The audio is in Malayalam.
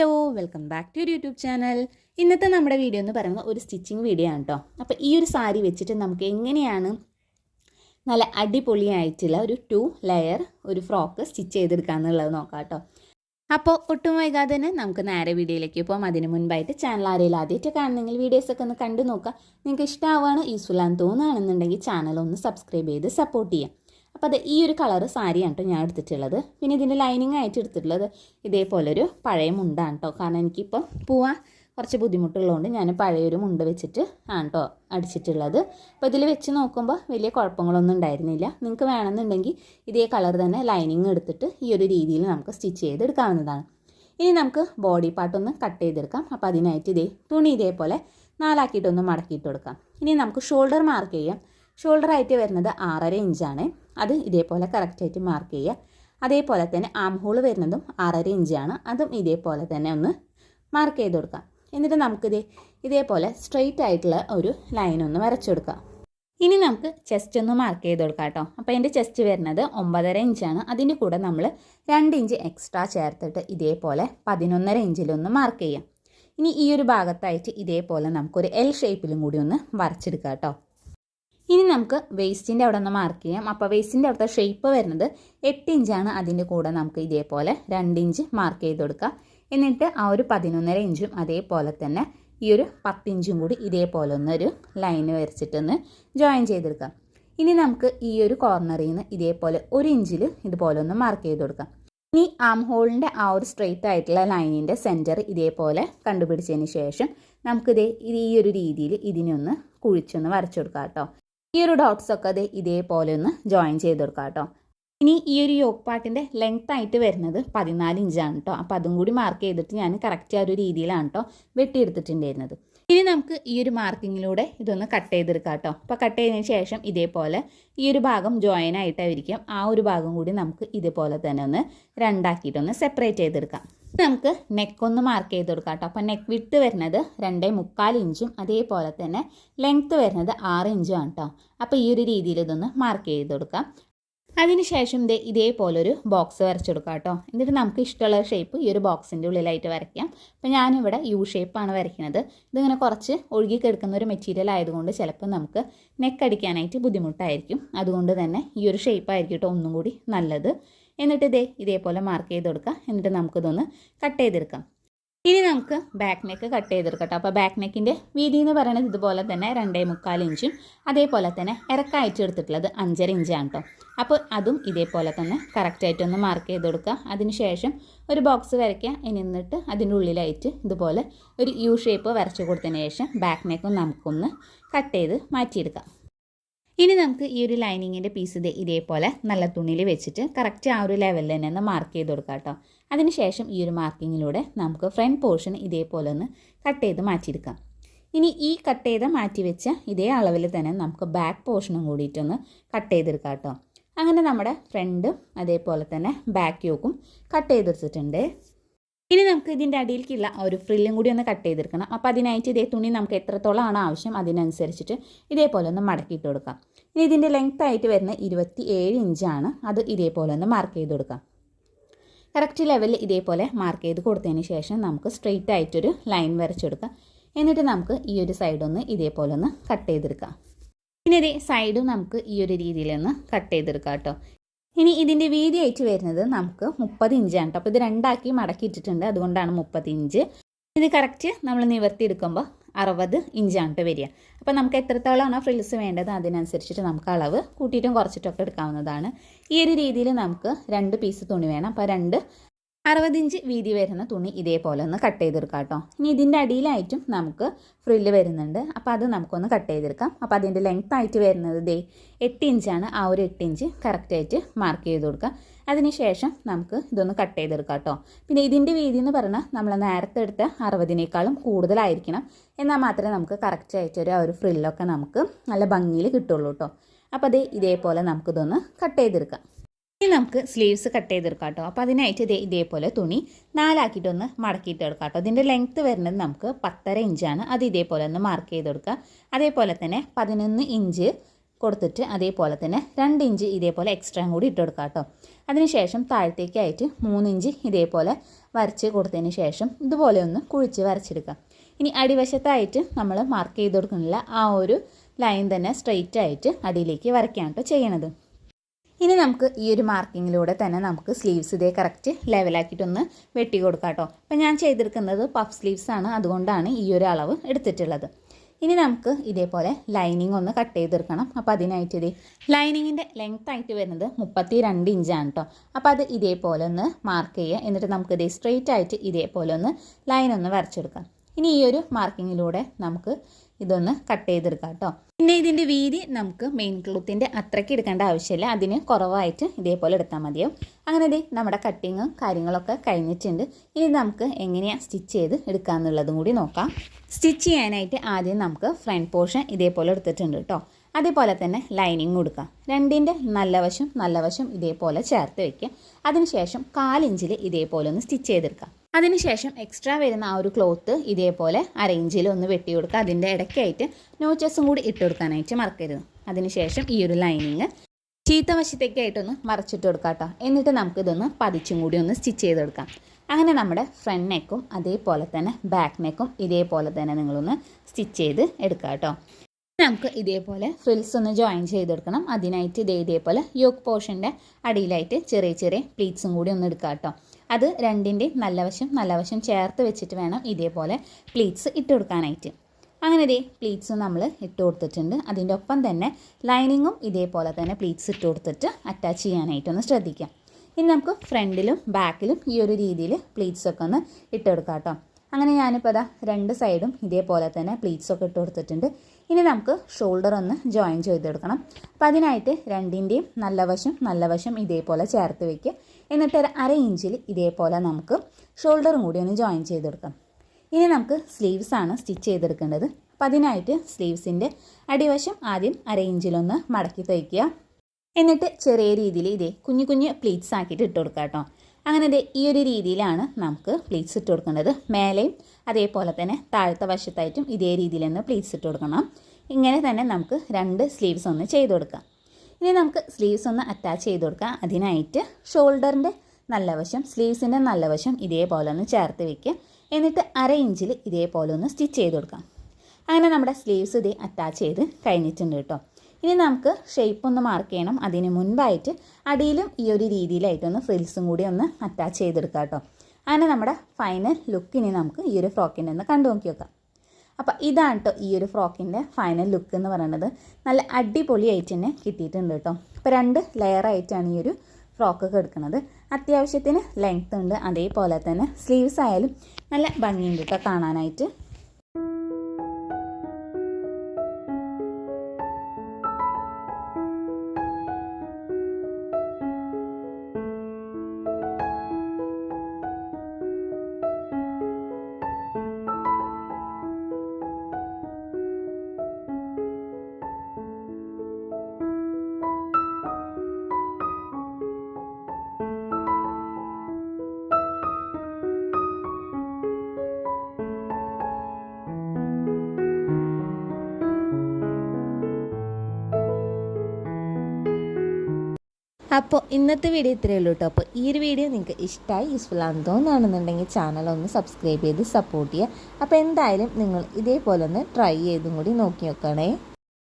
Hello welcome back to YouTube channel. ഇന്നത്തെ നമ്മുടെ വീഡിയോ എന്ന് പറയുന്നത് ഒരു സ്റ്റിച്ചിങ് വീഡിയോ ആണ് കേട്ടോ അപ്പോൾ ഈ ഒരു സാരി വെച്ചിട്ട് നമുക്ക് എങ്ങനെയാണ് നല്ല അടിപൊളിയായിട്ടുള്ള ഒരു ടു ലെയർ ഒരു ഫ്രോക്ക് സ്റ്റിച്ച് ചെയ്തെടുക്കുക എന്നുള്ളത് നോക്കാം കേട്ടോ അപ്പോൾ ഒട്ടും വൈകാതെ തന്നെ നമുക്ക് നേരെ വീഡിയോയിലേക്ക് പോകാം അതിന് മുൻപായിട്ട് ചാനൽ ആരെയും ആദ്യമായിട്ട് കാണണമെങ്കിൽ വീഡിയോസൊക്കെ ഒന്ന് കണ്ടു നോക്കാം നിങ്ങൾക്ക് ഇഷ്ടമാവുകയാണ് ആണെന്ന് തോന്നുകയാണെന്നുണ്ടെങ്കിൽ ചാനൽ ഒന്ന് സബ്സ്ക്രൈബ് ചെയ്ത് സപ്പോർട്ട് ചെയ്യാം അപ്പോൾ അത് ഈ ഒരു കളറ് സാരിയാണ് കേട്ടോ ഞാൻ എടുത്തിട്ടുള്ളത്. പിന്നെ ഇതിന്റെ ലൈനിങ് ആയിട്ട് എടുത്തിട്ടുള്ളത് ഇതേപോലൊരു പഴയ മുണ്ടാണ് കേട്ടോ കാരണം എനിക്കിപ്പം പോവാൻ കുറച്ച് ബുദ്ധിമുട്ടുള്ളതുകൊണ്ട് ഞാൻ പഴയൊരു മുണ്ട് വെച്ചിട്ട് ആണ് കേട്ടോ അടിച്ചിട്ടുള്ളത്. അപ്പോൾ ഇതിൽ വെച്ച് നോക്കുമ്പോൾ വലിയ കുഴപ്പങ്ങളൊന്നും ഉണ്ടായിരുന്നില്ല. നിങ്ങൾക്ക് വേണമെന്നുണ്ടെങ്കിൽ ഇതേ കളർ തന്നെ ലൈനിങ് എടുത്തിട്ട് ഈ ഒരു രീതിയിൽ നമുക്ക് സ്റ്റിച്ച് ചെയ്തെടുക്കാവുന്നതാണ്. ഇനി നമുക്ക് ബോഡി പാർട്ടൊന്ന് കട്ട് ചെയ്തെടുക്കാം. അപ്പോൾ അതിനായിട്ട് ഇതേ തുണി ഇതേപോലെ നാലാക്കിയിട്ടൊന്ന് മടക്കിയിട്ട് കൊടുക്കാം. ഇനി നമുക്ക് ഷോൾഡർ മാർക്ക് ചെയ്യാം. ഷോൾഡർ ആയിട്ട് വരുന്നത് ആറര ഇഞ്ചാണ് അത് ഇതേപോലെ കറക്റ്റായിട്ട് മാർക്ക് ചെയ്യുക. അതേപോലെ തന്നെ ആം ഹോൾ വരുന്നതും ആറര ഇഞ്ചാണ് അതും ഇതേപോലെ തന്നെ ഒന്ന് മാർക്ക് ചെയ്ത് കൊടുക്കാം എന്നിട്ട് നമുക്കിത് ഇതേപോലെ സ്ട്രെയിറ്റ് ആയിട്ടുള്ള ഒരു ലൈൻ ഒന്ന് വരച്ചു കൊടുക്കാം ഇനി നമുക്ക് ചെസ്റ്റ് ഒന്ന് മാർക്ക് ചെയ്ത് കൊടുക്കാം കേട്ടോ. അപ്പോൾ എന്റെ ചെസ്റ്റ് വരുന്നത് ഒമ്പതര ഇഞ്ചാണ് അതിന്റെ കൂടെ നമ്മൾ രണ്ട് ഇഞ്ച് എക്സ്ട്രാ ചേർത്തിട്ട് ഇതേപോലെ പതിനൊന്നര ഇഞ്ചിലൊന്ന് മാർക്ക് ചെയ്യാം ഇനി ഈ ഒരു ഭാഗത്തായിട്ട് ഇതേപോലെ നമുക്കൊരു എൽ ഷേപ്പിലും കൂടി ഒന്ന് വരച്ചെടുക്കാം കേട്ടോ. ഇനി നമുക്ക് വേസ്റ്റിന്റെ അവിടെ ഒന്ന് മാർക്ക് ചെയ്യാം. അപ്പോൾ വേസ്റ്റിന്റെ അവിടുത്തെ ഷേപ്പ് വരുന്നത് എട്ട് ഇഞ്ചാണ് അതിന്റെ കൂടെ നമുക്ക് ഇതേപോലെ രണ്ട് ഇഞ്ച് മാർക്ക് ചെയ്ത് കൊടുക്കാം. എന്നിട്ട് ആ ഒരു പതിനൊന്നര ഇഞ്ചും അതേപോലെ തന്നെ ഈ ഒരു പത്തിഞ്ചും കൂടി ഇതേപോലെ ഒന്നൊരു ലൈന് വരച്ചിട്ടൊന്ന് ജോയിൻ ചെയ്തെടുക്കാം. ഇനി നമുക്ക് ഈ ഒരു കോർണറിൽ നിന്ന് ഇതേപോലെ ഒരു ഇഞ്ചിൽ ഇതുപോലെ ഒന്ന് മാർക്ക് ചെയ്ത് കൊടുക്കാം. ഇനി ആം ഹോളിന്റെ ആ ഒരു സ്ട്രെയിറ്റ് ആയിട്ടുള്ള ലൈനിന്റെ സെന്റർ ഇതേപോലെ കണ്ടുപിടിച്ചതിന് ശേഷം നമുക്കിതേ ഈ ഒരു രീതിയിൽ ഇതിനൊന്ന് കുഴിച്ചൊന്ന് വരച്ചു കൊടുക്കാം കേട്ടോ. ഈ ഒരു ഡോട്ട്സ് ഒക്കെ അത് ഇതേപോലെ ഒന്ന് ജോയിൻ ചെയ്ത് കൊടുക്കാം കേട്ടോ. ഇനി ഈ ഒരു യോക്ക് പാട്ടിന്റെ ലെങ്ത് ആയിട്ട് വരുന്നത് പതിനാല് ഇഞ്ചാണ് കേട്ടോ. അപ്പോൾ അതും കൂടി മാർക്ക് ചെയ്തിട്ട് ഞാൻ കറക്റ്റ് ആ ഒരു രീതിയിലാണ് കേട്ടോ വെട്ടിയെടുത്തിട്ടുണ്ടായിരുന്നത്. ഇനി നമുക്ക് ഈ ഒരു മാർക്കിങ്ങിലൂടെ ഇതൊന്ന് കട്ട് ചെയ്തെടുക്കാം കേട്ടോ. അപ്പോൾ കട്ട് ചെയ്തതിന് ശേഷം ഇതേപോലെ ഈ ഒരു ഭാഗം ജോയിൻ ആയിട്ടായിരിക്കും. ആ ഒരു ഭാഗം കൂടി നമുക്ക് ഇതേപോലെ തന്നെ ഒന്ന് രണ്ടാക്കിയിട്ടൊന്ന് സെപ്പറേറ്റ് ചെയ്തെടുക്കാം. നമുക്ക് നെക്ക് ഒന്ന് മാർക്ക് ചെയ്ത് കൊടുക്കാം കേട്ടോ. അപ്പോൾ നെക്ക് വിട്ട് വരുന്നത് രണ്ടേ മുക്കാൽ ഇഞ്ചും അതേപോലെ തന്നെ ലെങ്ത്ത് വരുന്നത് ആറ് ഇഞ്ചും ആണ് കേട്ടോ. അപ്പോൾ ഈ ഒരു രീതിയിൽ ഇതൊന്ന് മാർക്ക് ചെയ്ത് കൊടുക്കാം. അതിനുശേഷം ദേ ഇതേപോലൊരു ബോക്സ് വരച്ചെടുക്കാം കേട്ടോ. എന്നിട്ട് നമുക്ക് ഇഷ്ടമുള്ള ഷേപ്പ് ഈ ഒരു ബോക്സിന്റെ ഉള്ളിലായിട്ട് വരയ്ക്കാം. അപ്പോൾ ഞാനിവിടെ യു ഷേപ്പാണ് വരയ്ക്കുന്നത്. ഇതിങ്ങനെ കുറച്ച് ഒഴുകി കിടക്കുന്ന ഒരു മെറ്റീരിയൽ ആയതുകൊണ്ട് ചിലപ്പോൾ നമുക്ക് നെക്ക് അടിക്കാനായിട്ട് ബുദ്ധിമുട്ടായിരിക്കും. അതുകൊണ്ട് തന്നെ ഈ ഒരു ഷേപ്പായിരിക്കും കേട്ടോ ഒന്നും കൂടി നല്ലത്. എന്നിട്ട് ഇതേ ഇതേപോലെ മാർക്ക് ചെയ്ത് കൊടുക്കാം. എന്നിട്ട് നമുക്കിതൊന്ന് കട്ട് ചെയ്തെടുക്കാം. ഇനി നമുക്ക് ബാക്ക് നെക്ക് കട്ട് ചെയ്തെടുക്കട്ടോ. അപ്പോൾ ബാക്ക് നെക്കിന്റെ വീതി എന്ന് പറയുന്നത് ഇതുപോലെ തന്നെ രണ്ടേ മുക്കാൽ ഇഞ്ചും അതേപോലെ തന്നെ ഇറക്കായിട്ട് എടുത്തിട്ടുള്ളത് അഞ്ചര ഇഞ്ചാണ് കേട്ടോ അപ്പോൾ അതും ഇതേപോലെ തന്നെ കറക്റ്റായിട്ടൊന്ന് മാർക്ക് ചെയ്ത് കൊടുക്കുക അതിനുശേഷം ഒരു ബോക്സ് വരയ്ക്കുക. എന്നിട്ട് അതിന്റെ ഉള്ളിലായിട്ട് ഇതുപോലെ ഒരു യു ഷേപ്പ് വരച്ചു കൊടുത്തതിന് ശേഷം ബാക്ക് നെക്കും നമുക്കൊന്ന് കട്ട് ചെയ്ത് മാറ്റിയെടുക്കാം. ഇനി നമുക്ക് ഈ ഒരു ലൈനിങ്ങിന്റെ പീസ് ഇത് ഇതേപോലെ നല്ല തുണിയിൽ വെച്ചിട്ട് കറക്റ്റ് ആ ഒരു ലെവലിൽ തന്നെ ഒന്ന് മാർക്ക് ചെയ്ത് കൊടുക്കാം കേട്ടോ അതിനുശേഷം ഈ ഒരു മാർക്കിങ്ങിലൂടെ നമുക്ക് ഫ്രണ്ട് പോർഷൻ ഇതേപോലെ ഒന്ന് കട്ട് ചെയ്ത് മാറ്റിയെടുക്കാം. ഇനി ഈ കട്ട് ചെയ്ത് മാറ്റി വെച്ച ഇതേ അളവിൽ തന്നെ നമുക്ക് ബാക്ക് പോർഷനും കൂടിയിട്ടൊന്ന് കട്ട് ചെയ്തെടുക്കാം കേട്ടോ. അങ്ങനെ നമ്മുടെ ഫ്രണ്ടും അതേപോലെ തന്നെ ബാക്ക് യോക്കും കട്ട് ചെയ്തെടുത്തിട്ടുണ്ട്. ഇനി നമുക്ക് ഇതിന്റെ അടിയിലേക്കുള്ള ഒരു ഫ്രില്ലും കൂടി ഒന്ന് കട്ട് ചെയ്തെടുക്കണം. അപ്പോൾ അതിനായിട്ട് ഇതേ തുണി നമുക്ക് എത്രത്തോളമാണ് ആവശ്യം അതിനനുസരിച്ചിട്ട് ഇതേപോലെ ഒന്ന് മടക്കിയിട്ട് കൊടുക്കാം. ഇനി ഇതിന്റെ ലെങ്ത് ആയിട്ട് വരുന്ന ഇരുപത്തി ഏഴ് ഇഞ്ചാണ് അത് ഇതേപോലെ ഒന്ന് മാർക്ക് ചെയ്ത് കൊടുക്കാം. കറക്റ്റ് ലെവലിൽ ഇതേപോലെ മാർക്ക് ചെയ്ത് കൊടുത്തതിന് ശേഷം നമുക്ക് സ്ട്രെയിറ്റ് ആയിട്ടൊരു ലൈൻ വരച്ചെടുക്കാം. എന്നിട്ട് നമുക്ക് ഈ ഒരു സൈഡൊന്ന് ഇതേപോലെ ഒന്ന് കട്ട് ചെയ്തെടുക്കാം. പിന്നെ ഇതേ സൈഡും നമുക്ക് ഈ ഒരു രീതിയിലൊന്ന് കട്ട് ചെയ്തെടുക്കാം കേട്ടോ. ഇനി ഇതിന്റെ വീതി ആയിട്ട് വരുന്നത് നമുക്ക് മുപ്പത് ഇഞ്ചാണ് കേട്ടോ അപ്പോൾ ഇത് രണ്ടാക്കി മടക്കി ഇട്ടിട്ടുണ്ട് അതുകൊണ്ടാണ് മുപ്പത് ഇഞ്ച് ഇത് കറക്റ്റ് നമ്മൾ നിവർത്തി എടുക്കുമ്പോൾ അറുപത് ഇഞ്ചാണ് കേട്ടോ വരിക. അപ്പോൾ നമുക്ക് എത്രത്തോളമാണോ ഫ്രിൽസ് വേണ്ടത് അതിനനുസരിച്ചിട്ട് നമുക്ക് അളവ് കൂട്ടിയിട്ടും കുറച്ചിട്ടൊക്കെ എടുക്കാവുന്നതാണ്. ഈ ഒരു രീതിയിൽ നമുക്ക് രണ്ട് പീസ് തുണി വേണം. അപ്പോൾ രണ്ട് അറുപത് ഇഞ്ച് വീതി വരുന്ന തുണി ഇതേപോലെ ഒന്ന് കട്ട് ചെയ്തെടുക്കാം കേട്ടോ. ഇനി ഇതിന്റെ അടിയിലായിട്ടും നമുക്ക് ഫ്രില്ല് വരുന്നുണ്ട്. അപ്പോൾ അത് നമുക്കൊന്ന് കട്ട് ചെയ്തെടുക്കാം. അപ്പോൾ അതിന്റെ ലെങ്ത് ആയിട്ട് വരുന്നത് ദേ എട്ട് ഇഞ്ചാണ് ആ ഒരു എട്ട് ഇഞ്ച് കറക്റ്റായിട്ട് മാർക്ക് ചെയ്ത് കൊടുക്കുക അതിനുശേഷം നമുക്ക് ഇതൊന്ന് കട്ട് ചെയ്തെടുക്കാം കേട്ടോ. പിന്നെ ഇതിന്റെ വീതി എന്ന് പറഞ്ഞാൽ നമ്മൾ നേരത്തെ എടുത്ത അറുപതിനേക്കാളും കൂടുതലായിരിക്കണം. എന്നാൽ മാത്രമേ നമുക്ക് കറക്റ്റായിട്ടൊരു ആ ഒരു ഫ്രില്ലൊക്കെ നമുക്ക് നല്ല ഭംഗിയിൽ കിട്ടുള്ളൂ കേട്ടോ. അപ്പോൾ അത് ഇതേപോലെ നമുക്കിതൊന്ന് കട്ട് ചെയ്തെടുക്കാം. ഇനി നമുക്ക് സ്ലീവ്സ് കട്ട് ചെയ്തെടുക്കാം കേട്ടോ. അപ്പോൾ അതിനായിട്ട് ഇതേ ഇതേപോലെ തുണി നാലാക്കിയിട്ടൊന്ന് മടക്കിയിട്ട് എടുക്കാം കേട്ടോ. ഇതിന്റെ ലെങ്ത്ത് വരുന്നത് നമുക്ക് പത്തര ഇഞ്ചാണ് അത് ഇതേപോലെ ഒന്ന് മാർക്ക് ചെയ്ത് കൊടുക്കുക അതേപോലെ തന്നെ പതിനൊന്ന് ഇഞ്ച് കൊടുത്തിട്ട് അതേപോലെ തന്നെ രണ്ട് ഇഞ്ച് ഇതേപോലെ എക്സ്ട്രാ കൂടി ഇട്ട് കൊടുക്കുക കേട്ടോ. അതിനുശേഷം താഴത്തേക്കായിട്ട് മൂന്നിഞ്ച് ഇതേപോലെ വരച്ച് കൊടുത്തതിന് ശേഷം ഇതുപോലെ ഒന്ന് കുഴിച്ച് വരച്ചെടുക്കുക. ഇനി അടിവശത്തായിട്ട് നമ്മൾ മാർക്ക് ചെയ്ത് കൊടുക്കുന്നില്ല ആ ഒരു ലൈൻ തന്നെ സ്ട്രെയിറ്റ് ആയിട്ട് അടിയിലേക്ക് വരയ്ക്കാനാണ് കേട്ടോ ചെയ്യണത്. ഇനി നമുക്ക് ഈ ഒരു മാർക്കിങ്ങിലൂടെ തന്നെ നമുക്ക് സ്ലീവ്സ് ഇതേ കറക്റ്റ് ലെവലാക്കിയിട്ടൊന്ന് വെട്ടി കൊടുക്കാം കേട്ടോ അപ്പം ഞാൻ ചെയ്തെടുക്കുന്നത് പഫ് സ്ലീവ്സ് ആണ്. അതുകൊണ്ടാണ് ഈ ഒരു അളവ് എടുത്തിട്ടുള്ളത്. ഇനി നമുക്ക് ഇതേപോലെ ലൈനിങ് ഒന്ന് കട്ട് ചെയ്തെടുക്കണം. അപ്പോൾ അതിനായിട്ട് ഇത് ലൈനിങ്ങിന്റെ ലെങ്ത് ആയിട്ട് വരുന്നത് മുപ്പത്തി രണ്ട് ഇഞ്ചാണ് കേട്ടോ അപ്പോൾ അത് ഇതേപോലെ ഒന്ന് മാർക്ക് ചെയ്യുക. എന്നിട്ട് നമുക്ക് ഇതേ സ്ട്രെയിറ്റ് ആയിട്ട് ഇതേപോലെ ഒന്ന് ലൈൻ ഒന്ന് വരച്ചെടുക്കാം. ഇനി ഈ ഒരു മാർക്കിങ്ങിലൂടെ നമുക്ക് ഇതൊന്ന് കട്ട് ചെയ്തെടുക്കാം കേട്ടോ. പിന്നെ ഇതിന്റെ വീതി നമുക്ക് മെയിൻ ക്ലോത്തിന്റെ അത്രയ്ക്ക് എടുക്കേണ്ട ആവശ്യമില്ല. അതിന് കുറവായിട്ട് ഇതേപോലെ എടുത്താൽ മതിയാവും. അങ്ങനെ ദേ നമ്മുടെ കട്ടിങ്ങും കാര്യങ്ങളൊക്കെ കഴിഞ്ഞിട്ടുണ്ട്. ഇനി നമുക്ക് എങ്ങനെയാണ് സ്റ്റിച്ച് ചെയ്ത് എടുക്കാമെന്നുള്ളതും കൂടി നോക്കാം. സ്റ്റിച്ച് ചെയ്യാനായിട്ട് ആദ്യം നമുക്ക് ഫ്രണ്ട് പോർഷൻ ഇതേപോലെ എടുത്തിട്ടുണ്ട് കേട്ടോ. അതേപോലെ തന്നെ ലൈനിങ് കൊടുക്കാം രണ്ടിന്റെ നല്ല വശം നല്ല വശം ഇതേപോലെ ചേർത്ത് വയ്ക്കുക അതിനുശേഷം കാലിഞ്ചിൽ ഇതേപോലെ ഒന്ന് സ്റ്റിച്ച് ചെയ്തെടുക്കുക അതിനുശേഷം എക്സ്ട്രാ വരുന്ന ആ ഒരു ക്ലോത്ത് ഇതേപോലെ അറേഞ്ചിൽ ഒന്ന് വെട്ടി കൊടുക്കുക. അതിന്റെ ഇടയ്ക്കായിട്ട് നോച്ചസും കൂടി ഇട്ട് കൊടുക്കാനായിട്ട് മറക്കരുത്. അതിനുശേഷം ഈ ഒരു ലൈനിങ് ചീത്ത വശത്തേക്കായിട്ടൊന്ന് മറച്ചിട്ട് കൊടുക്കാം കേട്ടോ എന്നിട്ട് നമുക്കിതൊന്ന് പതിച്ചും കൂടി ഒന്ന് സ്റ്റിച്ച് ചെയ്ത് കൊടുക്കാം. അങ്ങനെ നമ്മുടെ ഫ്രണ്ട് നെക്കും അതേപോലെ തന്നെ ബാക്ക് നെക്കും ഇതേപോലെ തന്നെ നിങ്ങളൊന്ന് സ്റ്റിച്ച് ചെയ്ത് എടുക്കാം കേട്ടോ നമുക്ക് ഇതേപോലെ ഫ്രിൽസ് ഒന്ന് ജോയിൻ ചെയ്തെടുക്കണം അതിനായിട്ട് ഇതേ ഇതേപോലെ യോക്ക് പോർഷന്റെ അടിയിലായിട്ട് ചെറിയ ചെറിയ പ്ലീറ്റ്സും കൂടി ഒന്ന് എടുക്കാം കേട്ടോ അത് രണ്ടിന്റെയും നല്ലവശം നല്ലവശം നല്ല വശം ചേർത്ത് വെച്ചിട്ട് വേണം ഇതേപോലെ പ്ലീറ്റ്സ് ഇട്ട് കൊടുക്കാനായിട്ട്. അങ്ങനെ ഇതേ പ്ലീറ്റ്സ് നമ്മൾ ഇട്ട് കൊടുത്തിട്ടുണ്ട്. അതിന്റെ ഒപ്പം തന്നെ ലൈനിങ്ങും ഇതേപോലെ തന്നെ പ്ലീറ്റ്സ് ഇട്ട് കൊടുത്തിട്ട് അറ്റാച്ച് ചെയ്യാനായിട്ടൊന്ന് ശ്രദ്ധിക്കാം. ഇനി നമുക്ക് ഫ്രണ്ടിലും ബാക്കിലും ഈ ഒരു രീതിയിൽ പ്ലീറ്റ്സൊക്കെ ഒന്ന് ഇട്ട് കൊടുക്കാം കേട്ടോ. അങ്ങനെ ഞാനിപ്പോൾ അതാ രണ്ട് സൈഡും ഇതേപോലെ തന്നെ പ്ലീറ്റ്സൊക്കെ ഇട്ട് കൊടുത്തിട്ടുണ്ട്. ഇനി നമുക്ക് ഷോൾഡർ ഒന്ന് ജോയിൻ ചെയ്തെടുക്കണം. അപ്പം അതിനായിട്ട് രണ്ടിന്റെയും നല്ല വശം നല്ല വശം ഇതേപോലെ ചേർത്ത് വയ്ക്കുക എന്നിട്ട് ഒരു അര ഇഞ്ചിൽ ഇതേപോലെ നമുക്ക് ഷോൾഡറും കൂടി ഒന്ന് ജോയിൻ ചെയ്തെടുക്കാം. ഇനി നമുക്ക് സ്ലീവ്സ് ആണ് സ്റ്റിച്ച് ചെയ്തെടുക്കേണ്ടത്. അപ്പം അതിനായിട്ട് സ്ലീവ്സിന്റെ അടിവശം ആദ്യം അര ഇഞ്ചിലൊന്ന് മടക്കി തയ്ക്കുക എന്നിട്ട് ചെറിയ രീതിയിൽ ഇതേ കുഞ്ഞു കുഞ്ഞു പ്ലീറ്റ്സ് ആക്കിയിട്ട് ഇട്ട് കൊടുക്കുക കേട്ടോ. അങ്ങനെ ദേ ഈ ഒരു രീതിയിലാണ് നമുക്ക് പ്ലീറ്റ്സ് ഇട്ട് കൊടുക്കേണ്ടത്. മേലെയും അതേപോലെ തന്നെ താഴത്തെ വശത്തായിട്ടും ഇതേ രീതിയിൽ തന്നെ പ്ലീറ്റ്സ് ഇട്ട് കൊടുക്കണം. ഇങ്ങനെ തന്നെ നമുക്ക് രണ്ട് സ്ലീവ്സ് ഒന്ന് ചെയ്ത് കൊടുക്കാം. ഇനി നമുക്ക് സ്ലീവ്സ് ഒന്ന് അറ്റാച്ച് ചെയ്ത് കൊടുക്കാം അതിനായിട്ട് ഷോൾഡറിന്റെ നല്ല വശം സ്ലീവ്സിന്റെ നല്ല വശം ഇതേപോലെ ഒന്ന് ചേർത്ത് വെക്കുക. എന്നിട്ട് അര ഇഞ്ചിൽ ഇതേപോലെ ഒന്ന് സ്റ്റിച്ച് ചെയ്ത് കൊടുക്കാം. അങ്ങനെ നമ്മുടെ സ്ലീവ്സ് ഇതേ അറ്റാച്ച് ചെയ്ത് കഴിഞ്ഞിട്ടുണ്ട് കേട്ടോ. ഇനി നമുക്ക് ഷേപ്പ് ഒന്ന് മാർക്ക് ചെയ്യണം. അതിന് മുൻപായിട്ട് അടിയിലും ഈ ഒരു രീതിയിലായിട്ടൊന്ന് ഫ്രിൽസും കൂടി ഒന്ന് അറ്റാച്ച് ചെയ്തെടുക്കാം കേട്ടോ അങ്ങനെ നമ്മുടെ ഫൈനൽ ലുക്ക് ഇനി നമുക്ക് ഈ ഒരു ഫ്രോക്കിന്റെ ഒന്ന് കണ്ടു നോക്കി നോക്കാം അപ്പോൾ ഇതാണ് കേട്ടോ ഈ ഒരു ഫ്രോക്കിന്റെ ഫൈനൽ ലുക്ക് എന്ന് പറയുന്നത് നല്ല അടിപൊളിയായിട്ട് തന്നെ കിട്ടിയിട്ടുണ്ട് കേട്ടോ അപ്പോൾ രണ്ട് ലെയറായിട്ടാണ് ഈ ഒരു ഫ്രോക്കൊക്കെ എടുക്കുന്നത്. അത്യാവശ്യത്തിന് ലെങ്ത് ഉണ്ട്. അതേപോലെ തന്നെ സ്ലീവ്സ് ആയാലും നല്ല ഭംഗിയുണ്ട് കേട്ടോ കാണാനായിട്ട്. അപ്പോൾ ഇന്നത്തെ വീഡിയോ ഇത്രയേ ഉള്ളൂ കേട്ടോ അപ്പോൾ ഈ ഒരു വീഡിയോ നിങ്ങൾക്ക് ഇഷ്ടമായി യൂസ്ഫുൾ ആണെന്ന് തോന്നുകയാണെന്നുണ്ടെങ്കിൽ ചാനൽ ഒന്ന് സബ്സ്ക്രൈബ് ചെയ്ത് സപ്പോർട്ട് ചെയ്യുക. അപ്പോൾ എന്തായാലും നിങ്ങൾ ഇതേപോലെ ഒന്ന് ട്രൈ ചെയ്തും കൂടി നോക്കി നോക്കണേ